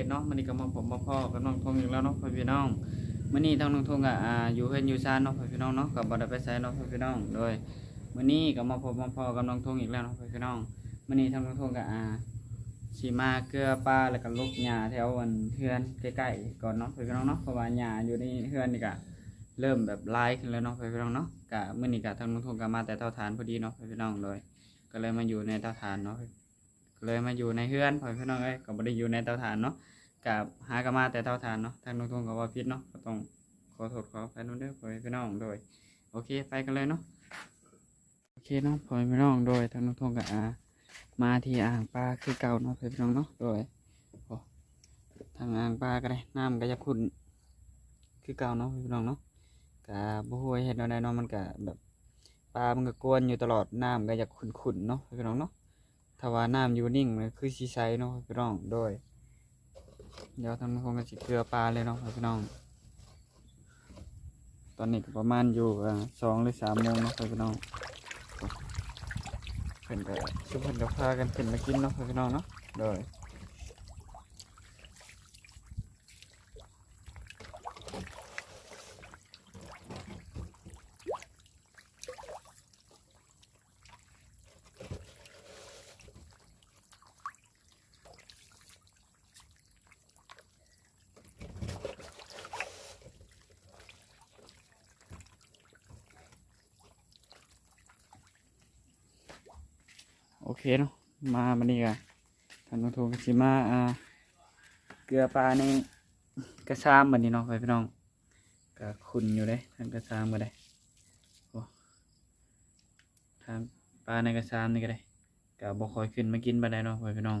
ทั้งต่างประเทศเนาะมื้อนี้ก็มาผมมาพ่อกับน้องทงอีกแล้วเนาะพ่อพี่น้องมื้อนี้ทางน้องทงก็อ่าอยู่เฮือนอยู่ซานเนาะพ่อพี่น้องเนาะก็บ่ได้ไปไสเนาะพ่อพี่น้องโดยมื้อนี้ก็มาพบมาพ่อกับน้องทงอีกแล้วเนาะพ่อพี่น้องมื้อนี้ทางน้องทงก็อ่าสิมาเกลือปลาแล้วก็ลูกหญ้าแถวอันเฮือนใกล้ๆก่อนเนาะพ่อพี่น้องเนาะเพราะว่าหญ้าอยู่ในเฮือนนี่ก็เริ่มแบบลายขึ้นแล้วเนาะพ่อพี่น้องเนาะก็มื้อนี้ก็ทางน้องทงก็มาแต่เตาถ่านพอดีเนาะพ่อพี่น้องโดยก็เลยมาอยู่ในเตาถ่านเนาะ เลยมาอยู่ในเฮือนพ่อพี่น้องเอ้ยก็บ่ได้อยู่ในเตาถ่านเนาะกับหากมาแต่เตาถ่านเนาะทางน้องทงก็ว่าผิดเนาะก็ต้องขอโทษขออภัยนำเด้อพ่อพี่น้องโดยโอเคไปกันเลยเนาะโอเคเนาะพ่อพี่น้องโดยทางน้องทงก็อ่ามาที่อ่างปลาคือเก่าเนาะพ่อพี่น้องเนาะโดยโอ้ทางอ่างปลาก็ได้น้ำก็จะขุ่นคือเก่าเนาะพ่อพี่น้องเนาะก็บ่ฮู้ว่าเฮ็ดแนวใดเนาะมันก็แบบปลามันก็กวนอยู่ตลอดน้ำก็จะขุ่นๆเนาะพ่อพี่น้องเนาะ ถ้าว่าน้ำอยู่นิ่งมันคือสีใสเนาะพี่น้องโดย เดี๋ยวทางคงจะสิเกลือปลาเลยเนาะพี่น้อง ตอนนี้ก็ประมาณอยู่อ่าสองหรือสามโมงเนาะพี่น้องเพิ่นก็ชุบเพิ่นก็พากันขึ้นมากินเนาะพี่น้องเนาะโดย เคเนาะมามันนี่ก็ทางน้องโทก็สิมาอ่าเกลือปลาในกระซามบัดนี้เนาะพี่น้องก็ขุ่นอยู่เลยทางกระซามก็ได้โอ้ทางปลาในกระซามนี่ก็ได้ก็บ่คอยขึ้นมากินบัดใดเนาะพี่น้อง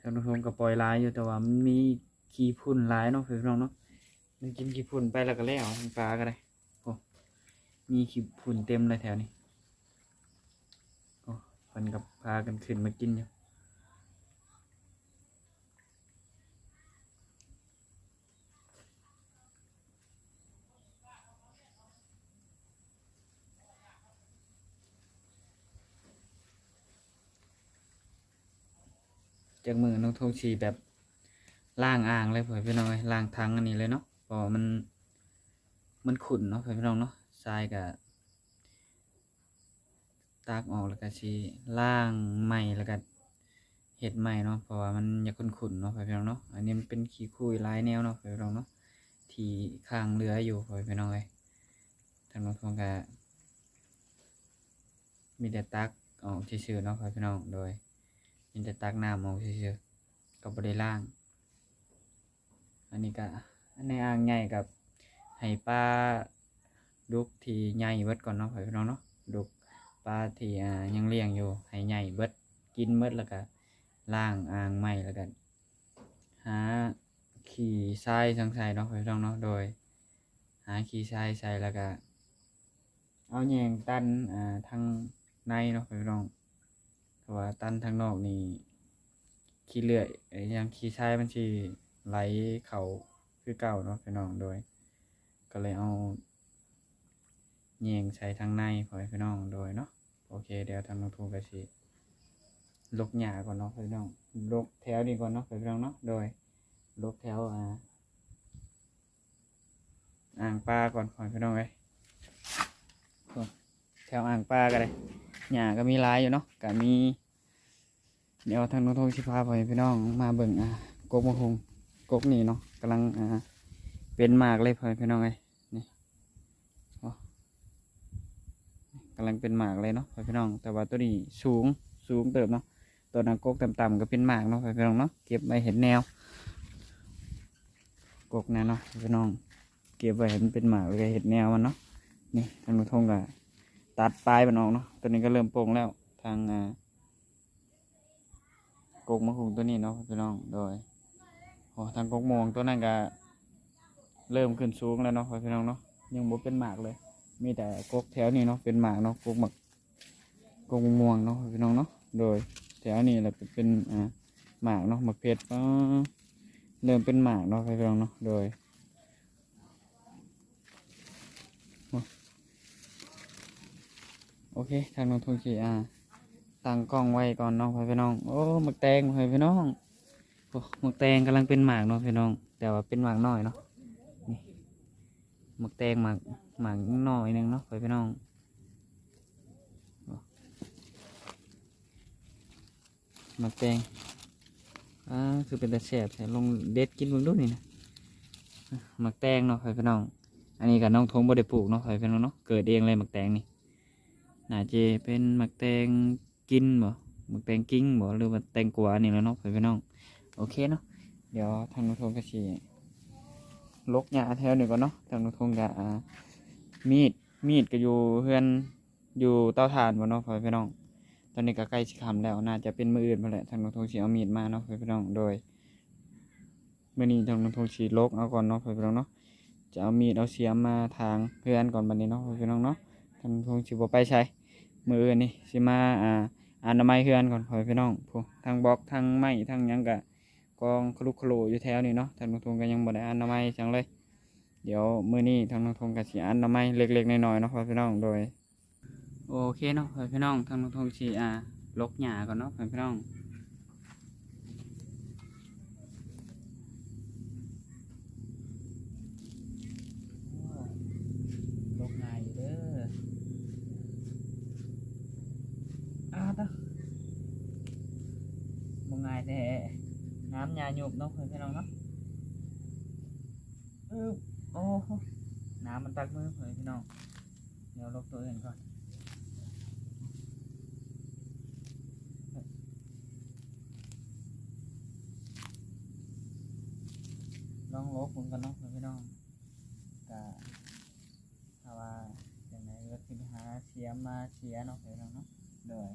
ทางน้องโทก็ปล่อยลายอยู่แต่ว่ามันมีขี้พุ่นลายเนาะพี่น้องเนาะมันกินขี้พุ่นไปแล้วก็แล้วปลาก็ได้โอ้มีขี้พุ่นเต็มเลยแถวนี้ พิ่นกับพากันขึ้นมากินอยู่จากมือน้องทงชีแบบล่างอ่างเลยเผื่อพี่น้องเอ้ล่างทังอันนี้เลยเนาะพราะว่ามันมันขุ่นเนาะเผื่อพี่น้องเนาะทรายกับ ตากออกแล้วก็สิล่างใหม่แล้วก็เห็ดใหม่เนาะเพราะว่ามันอยากขุ่นๆเนาะพี่น้องเนาะอันนี้มันเป็นขี้คุยลายแนวเนาะพี่น้องเนาะที่ข้างเรืออยู่พี่น้องเอ้ยทางน้องทงก็มีแต่ตักออกซื่อๆเนาะพี่น้องโดยมีแต่ตักน้ำออกซื่อๆก็บ่ได้ล่าง อันนี้ก็อันในอ่างใหญ่กับให้ปลาดุกที่ใหญ่เบิดก่อนเนาะพี่น้องเนาะดุก ปลาที่อ่ายังเลี้ยงอยู่ให้ใหญ่เบิดกินเบิดแล้วก็ล่างอ่างใหม่แล้วกันหาขี่ทรายสังใส่เนาะพี่น้องเนาะโดย หาขี่ทรายใส่แล้วก็เอาแยงตันอ่าทางในเนาะพี่น้องเพราะว่าตันทางนอกนี่ขี้เลื่อยยังขี่ทรายมันสิไหลเขาคือเก่าเนาะพี่น้องโดย ก็เลยเอาแยงใช้ทางในพอให้พี่น้องโดยเนาะ โอเค เดี๋ยวทางน้องทูกะสิลกหญ้าก่อนเนาะพี่น้องลกแถวนี้ก่อนเนาะพี่น้องเนาะโดยลกแถวอ่าอ่างปลาก่อนพอให้พี่น้องเลยแถวอ่างปลาก็ได้หญ้าก็มีลายอยู่เนาะก็มี เดี๋ยวทางน้องทูสิพาพอให้พี่น้องมาเบิ่งอ่ากกมะฮุงกกนี่เนาะกำลังอ่าเป็นมากเลยพ่อพี่น้องเล กำลังเป็นหมากเลยเนาะพี่น้อง แต่ว่าตัวนี้สูงสูงเติบเนาะตัวนังกกต่ำๆก็เป็นหมากเนาะพี่น้องเนาะเก็บไว้เห็นแนว กกนะเนาะพี่น้อง เก็บไว้เห็นเป็นหมากเลยเห็นแนวมันเนาะนี่ทางนุทงก็ตัดปลายมันออกเนาะตัวนี้ก็เริ่มโป่งแล้วทางอ่ากกมะคุงตัวนี้เนาะพี่น้องโดยโอ้ทางกกมวงตัวนั้นก็เริ่มขึ้นสูงแล้วเนาะพี่น้องเนาะยังบ่เป็นหมากเลย มีแต่กกแถวนี้เนาะเป็นหมากเนาะกกหมักกกม่วงเนาะพี่น้องเนาะโดยแถวนี้แหละเป็นอ่าหมากเนาะหมากเพชรก็เริ่มเป็นหมากเนาะพี่น้องเนาะโดยโอเคทางน้องทงขีอ่าตั้งกล้องไว้ก่อนเนาะพี่น้องโอ้หมึกแตงพี่น้องโอ้หมึกแตงกำลังเป็นหมากเนาะพี่น้องแต่ว่าเป็นหมากน้อยเนาะ หมึกแตงหมากหมากน้อยนึงเนาะพ่อพี่น้องหมึกแตงอ่าคือเป็นตะแสบใส่ลงเด็ดกินเบิ่งดูนี่นะหมึกแตงเนาะพ่อพี่น้อง อันนี้กับน้องทงบ่ได้ปลูกเนาะพ่อพี่น้องเนาะเกิดเองเลยหมึกแตงนี่น่าจะเป็นหมักแตงกินบ่หมักแตงกิ้งบ่หรือว่าแตงกวานี่แหล้วเนาะเพื่อนพี่น้องโอเคเนาะเดี๋ยวทางนุทงก็สิ ลกหญ้าแถวนี้ก่อนเนาะทางนุทงก็อ่ามีดมีดก็อยู่เพื่อนอยู่เตาถ่านบ่เนาะพื่อนพี่น้อง ตอนนี้ก็ใกล้สิค่ำแล้วน่าจะเป็นมื้ออื่นมาแหละทางนุทงสิเอามีดมาเนาะพื่อนพี่น้องโดยมื้อนี้ทางนุทงสิลกเอาก่อนเนาะพื่อนพี่น้องเนาะจะเอามีดเอาเสียมมาทางเพื่อนก่อนบัดนี้เนาะพื่อนพี่น้องเนาะทางนุทงสิบ่ไปใช้มืออื่นนี่สิมาอ่าอนามัยเฮือนก่อนพ่อพี่น้องผู้ทางบล็อกทางไม้ทางหยังกะ กองคลุกคลุอยู่แถวนี้เนาะทางนงทงก็ยังบ่ได้อนามัยจังเลย เดี๋ยวมื้อนี้ทางนงทงก็สิอนนามัยเล็กๆน้อยๆเนาะพ่อพี่น้องโดยโอเคเนาะพ่อพี่น้องทางนงทงสิอ่าลกหญ้าก่อนเนาะพ่อพี่น้องลกง่ายอยู่เด้อ อ้าวตะมงง่ายแต่น้ำยาหยุบเนาะเพื่อนพี่น้องเนาะอึ๊บโอ้โห น้ำมันตักมือเพื่อนพี่น้อง เดี๋ยวลบตัวอื่นก่อนลองลบผมกันเนาะเพื่อนพี่น้องก็ถ้าว่าอย่างไรก็คือหาเสียมาเสียเนาะเพื่อนพี่น้องเนาะโดย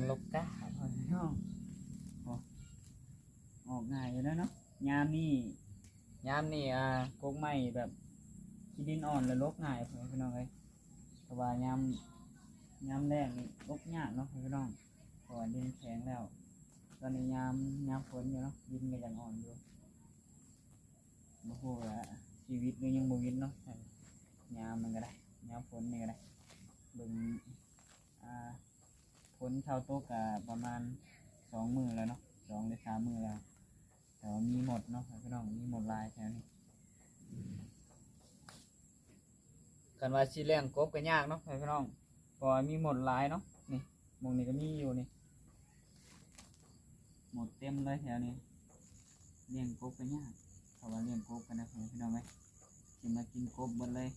มือนลูกกาพอพี่น้องโอ้ออกง่ายอยู่แล้วเนาะยามนี่ยามนี่อ่ากกไม้แบบขี้ดินอ่อนแล้วลกง่ายพอพี่น้องเลยแต่ว่ายามยามแรกนี่ลกยากเนาะพอพี่น้องเพราะว่าดินแข็งแล้ว ตอนนี้ยามยามฝนอยู่เนาะดินก็ยังอ่อนอยู่โอ้โหละชีวิตก็ยังบวินเนาะยามมันก็ได้ยามฝนนี่ก็ได้เบิ่งอ่า ผลชาวโต๊ะกะประมาณสองมือแล้วเนาะสองหรือสามมือแล้วแต่ว่ามีหมดเนาะพี่น้องมีหมดลายแถวนี้กันว่าชีเลี้ยงกบก็ยากเนาะพี่น้องเพราะว่ามีหมดลายเนาะนี่มงนี้ก็มีอยู่นี่หมดเต็มเลยแถวนี้เลี้ยงกบก็ยากเพราะว่าเลี้ยงกบกันนะพี่น้องไหมจะมากินกบหมดเลย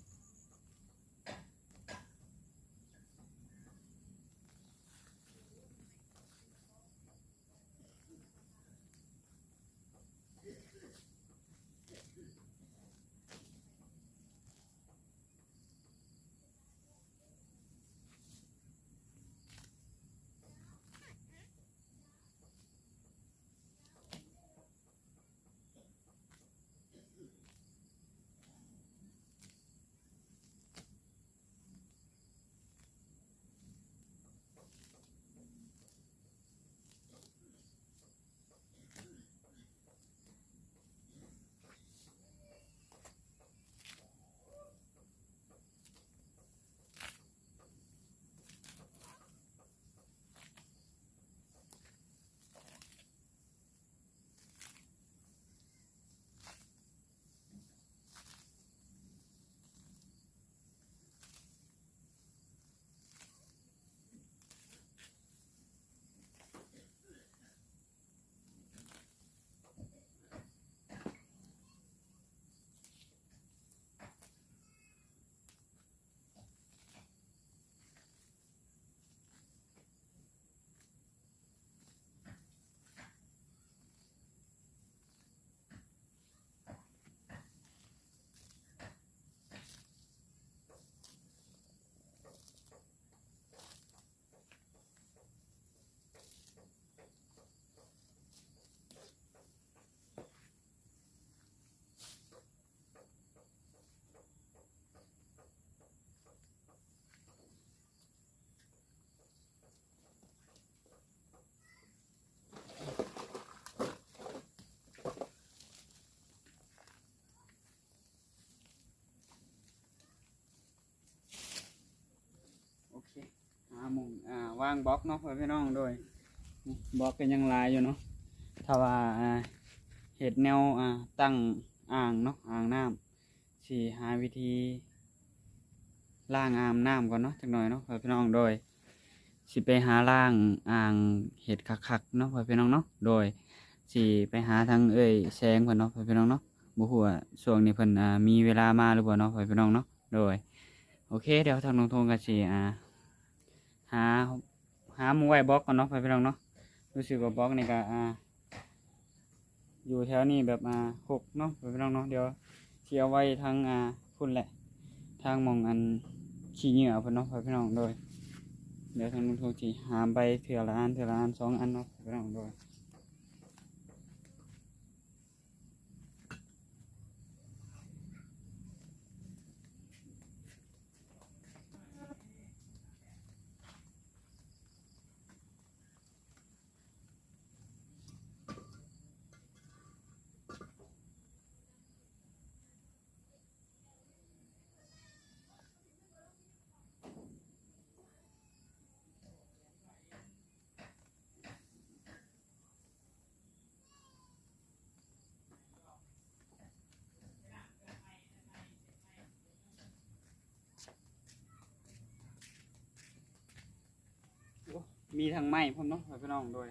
วางบล็อกเนาะพ่อพี่น้องโดยบล็อกก็ยังลายอยู่เนาะถ้าว่าเห็ดแนวอ่าตั้งอ่างเนาะอ่างน้ำสิหาวิธีล่างอ่างน้ำก่อนเนาะจักหน่อยเนาะพ่อพี่น้องโดยสิไปหาล่างอ่างเห็ดคักๆเนาะพ่อพี่น้องเนาะโดยสิไปหาทางเอ้ยแสงเพิ่นเนาะพ่อพี่น้องเนาะบ่ฮู้ว่าช่วงนี้เพิ่นอ่ามีเวลามาหรือบ่าเนาะพ่อพี่น้องเนาะโดยโอเคเดี๋ยวทางน้องทงก็สิอ่า หาหาหมู่ไว้บล็อกก่อนเนาะพ่อพี่น้องเนาะรู้สึกว่าบล็อกนี่ก็อ่า อยู่แถวนี้แบบอ่าหกเนาะพ่อพี่น้องเนาะเดี๋ยวสิเอาไว้ทางอ่าพุ่นแหละ ทางมองอันขี้เหงื่อเพิ่นเนาะพ่อพี่น้องโดยเดี๋ยวทางนุ่งทูจีหามไปเถื่อละอันเถื่อละอันสองอันเนาะไปลองโดย มีทางไม้พร้อมเนาะไปลองด้วย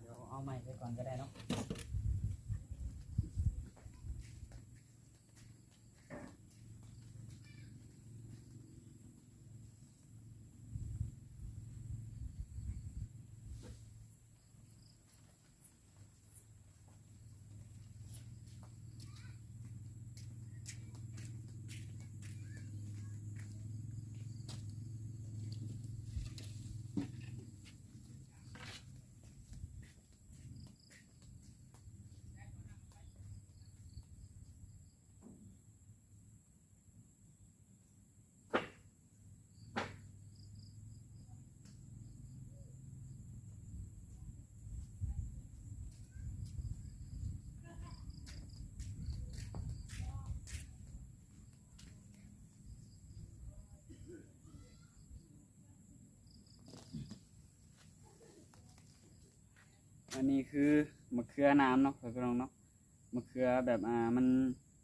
เดี๋ยวเอาไม้ไปก่อนก็ได้เนาะ อันนี้คือมะเขือน้ำเนาะไปลองเนาะมะเขือแบบอ่ามัน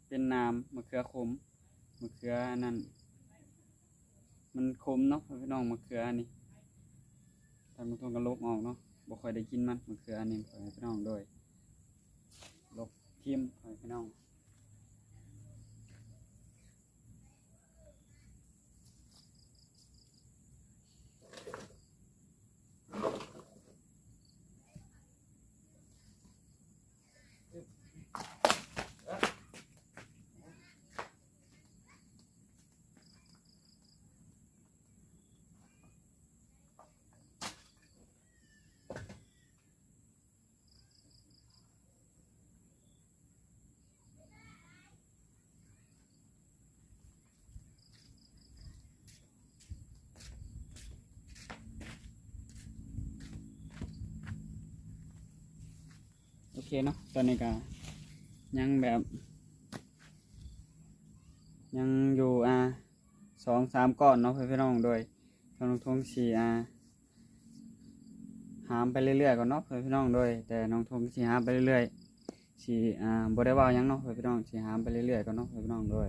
เป็นน้ำมะเขือขมมะเขือนั่นมันขมเนาะพี่น้องมะเขืออันนี้ทางตรงกันลบออกเนาะบ่ค่อยได้กินมันมะเขืออันนี้พี่น้องโดยลบทิมพี่น้อง เคเนาะตอนนี้ก็ยังแบบ ยังอยู่อ่าสองสามก้อนเนาะเพื่อนพี่น้องโดยทางลงทงสีอ่าหามไปเรื่อยๆก่อนเนาะเพื่อนพี่น้องโดยแต่น้องทงสีหามไปเรื่อยๆสีอ่าบริวารยังเนาะเพื่อนพี่น้องสีหามไปเรื่อยๆก่อนเนาะเพื่อนพี่น้องโดย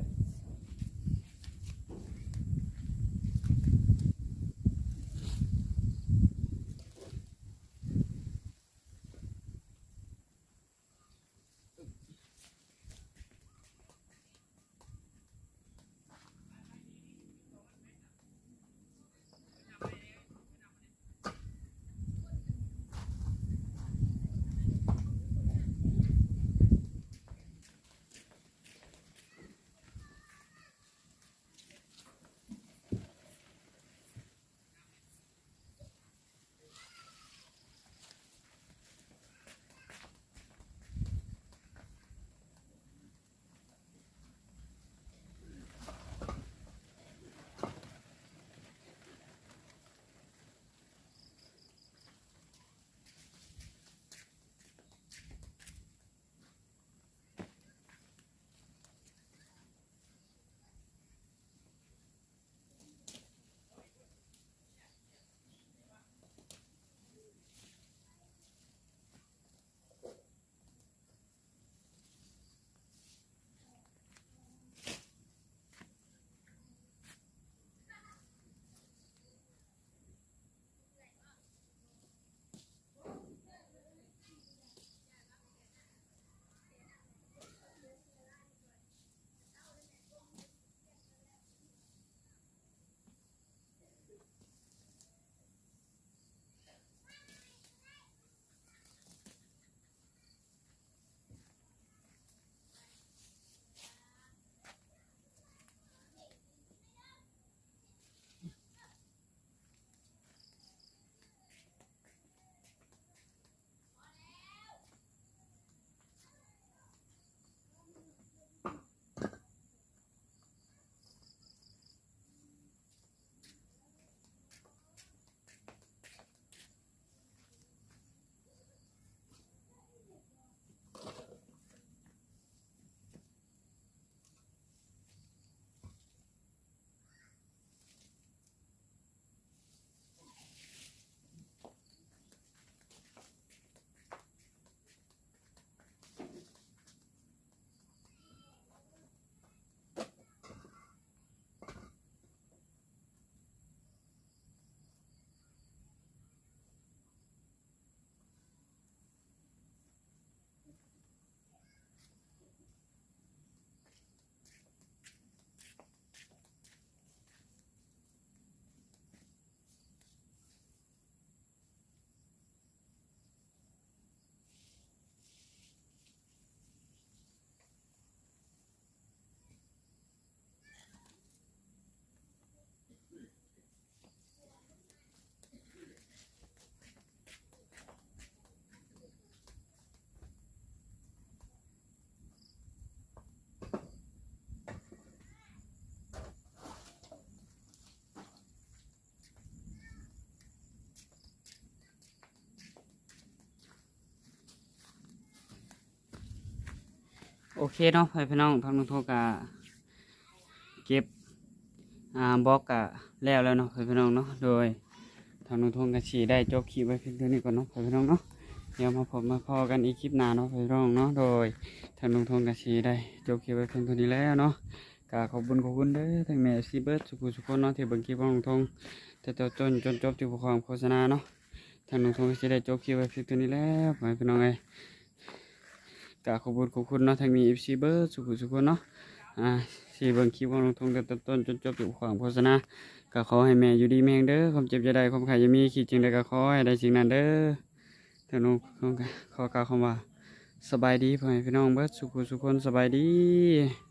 โอเคเนาะพ่อพี่น้องทางน้องโทกะเก็บอ่าบล็อกกะแล้วแล้วเนาะพ่อพี่น้องเนาะโดยทางน้องโทกะสีได้จบคลิปไว้เพียงเท่านี้ก่อนเนาะพ่อพี่น้องเนาะเดี๋ยวมาพบมาพอกันอีกคลิปหน้าเนาะพ่อพี่น้องเนาะโดยทางน้องโทกะสีได้จบคลิปไว้เพียงเท่านี้แล้วเนาะกะขอบคุณขอบคุณเด้อทั้งแม่ซีเบิร์ดสุขุสุขคนเนาะที่เบิ่งคลิปของน้องทงแต่ต่อจนจนจบที่ผู้ความโฆษณาเนาะทางน้องทงก็สิได้จบคลิปไว้เพียงเท่านี้แล้วพ่อพี่น้องเอ้ กาขอบคุณขอบคุณเนาะทางมีเอฟซีเบอร์สุขุสุขคนเนาะอ่าสี่เบิ่งคลิปของลงทุนกันตั้งต้นจนจบอยู่ขวางโฆษณาก็ขอให้แม่อยู่ดีแม่งเด้อความเจ็บจะได้ความขายจะมีขีดจึงได้ก็ขอให้ได้สิ่งนั้นเด้อท่านู้นขอกล่าวคำว่าสบายดีพ่อแม่พี่น้องเบิร์สุขุสุขคนสบายดี